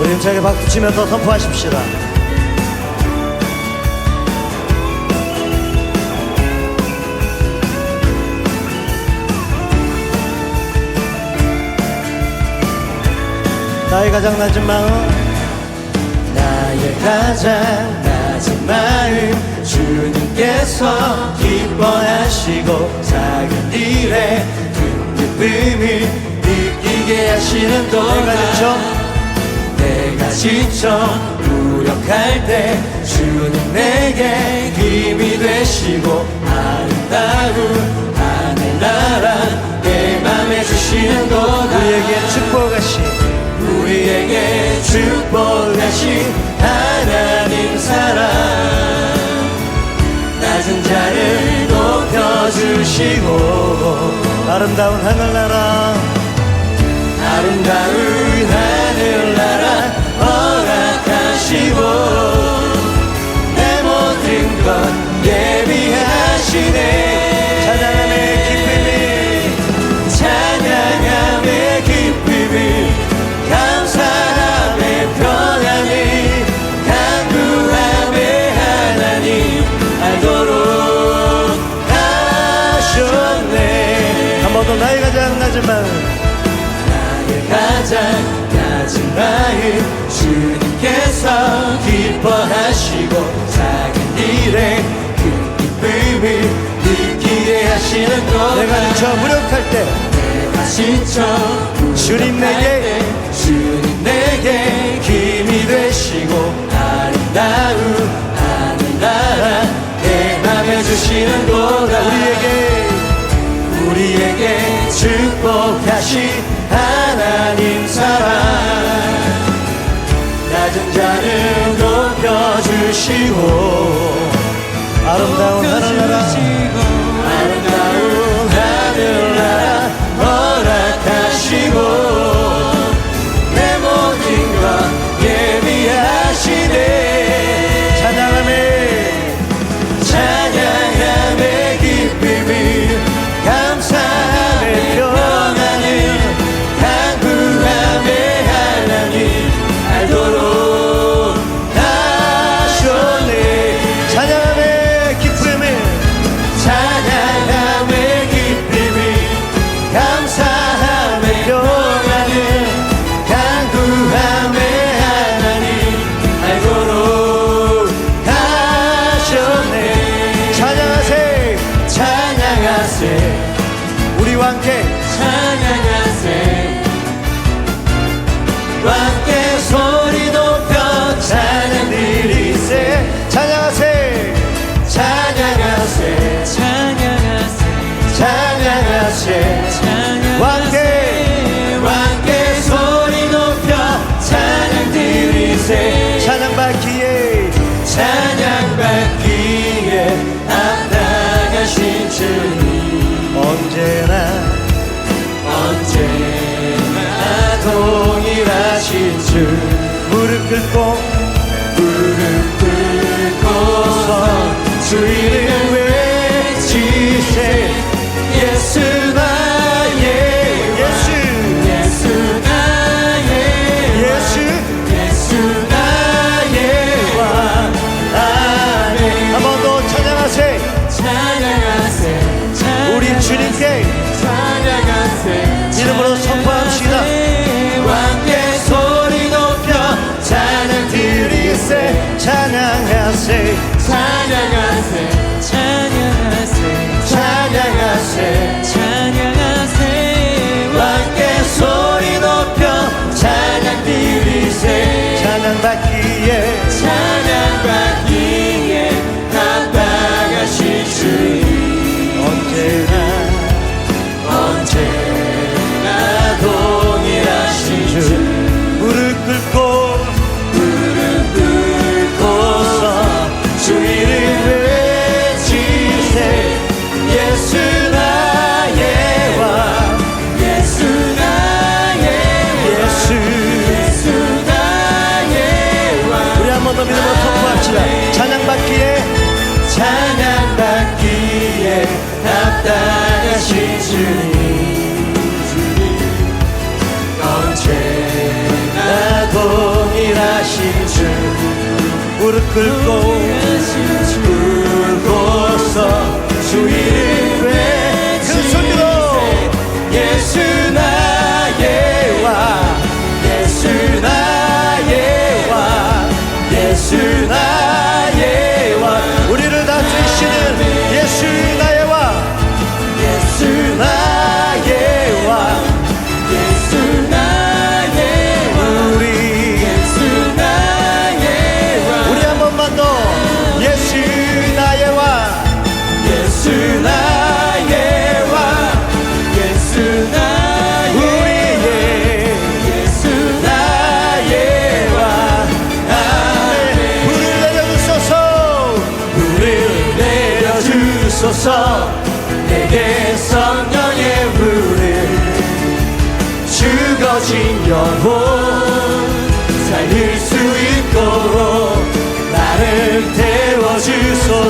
우리 힘차게 박수 치면서 선포하십시다. 나의 가장 낮은 마음 나의 가장 낮은 마음 주님께서 기뻐하시고 작은 일에 큰 기쁨을 느끼게 하시는 동안 내가 지쳐 무력할 때 주님 내게 힘이 되시고 아름다운 하늘나라 내 맘에 주시는 동안 우리에게 축복하시 우리에게 축복하신 하나님 사랑. 낮은 자를 높여주시고 아름다운 하늘나라. 아름다운 하시는 것 내가 지쳐 무력할 때 내가 지쳐 주님 내게 주님 내게 힘이 되시고 아름다운 하늘나라 내 맘에 주시는 도다. 우리에게 우리에게 축복하신 하나님 사랑. 낮은 자를 높여주시고 아름다운 하늘나라 드리세 찬양 받기에. 찬양 하신 주님 언제나 동일하신 주 무릎 꿇고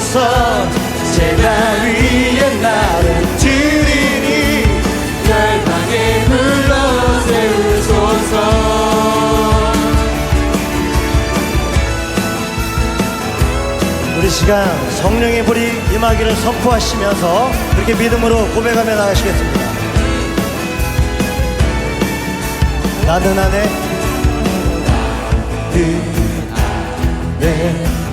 주소서 제가 위에 나를 드리니 열방에 불러 세우소서 우리 시간 성령의 불이 임하기를 선포하시면서 그렇게 믿음으로 고백하며 나가시겠습니다. 나는 안에 그 안에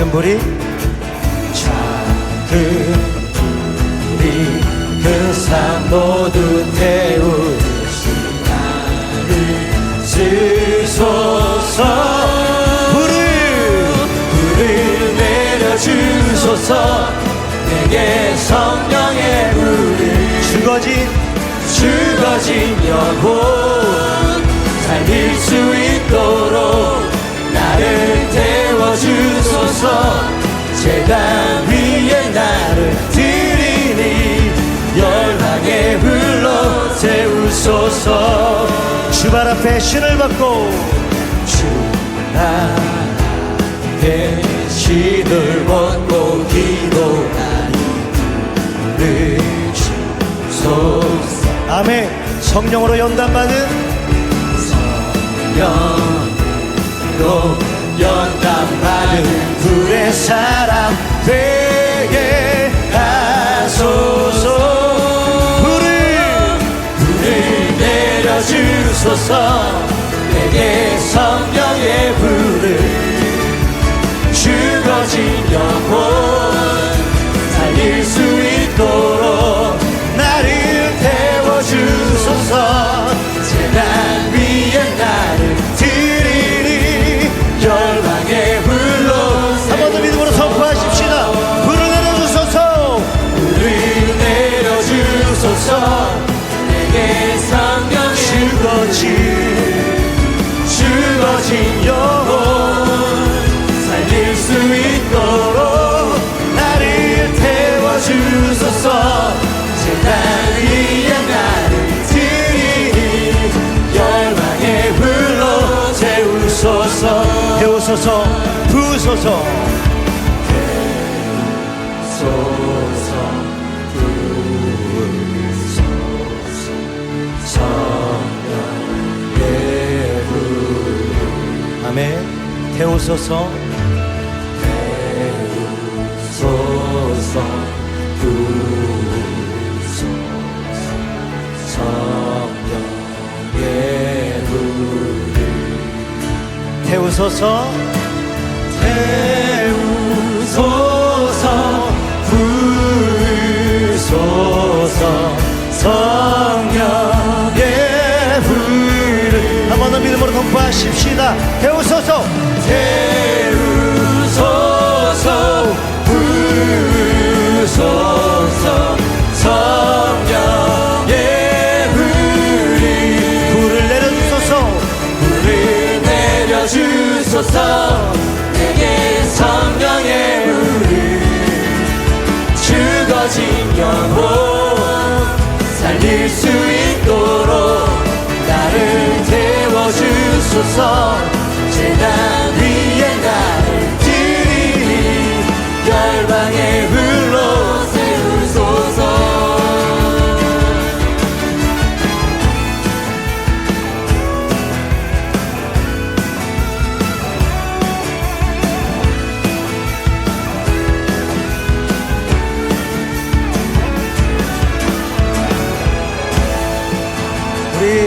작은 불이 작은 우리 그산 모두 태우시 나를 쓰소서. 불을 불을 내려주소서. 내게 성령의 불을 죽어진 죽어진 영혼. 살릴 수 있도록 태워주소서. 제단 위에 나를 드리니 열방에 불러 세우소서. 주발 앞에 신을 받고 주 앞에 신을 받고 기도하니 주소서. 아멘. 성령으로 연단받은 영으로 연단받은 불의 사람 되게 하소서. 불을 불을 내려주소서. 내게 성령의 불을 죽어진 영혼 태우소서 부소서 소서 부소서 성령의 불 아멘. 태우소서 태우소서. 태우소서. 부소서. 성령의 불을 한 번 더 믿음으로 선포하십시다 재단 위에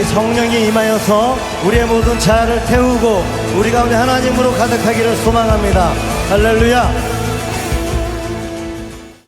성령이 임하여서 우리의 모든 자아를 태우고 우리 가운데 하나님으로 가득하기를 소망합니다. 할렐루야.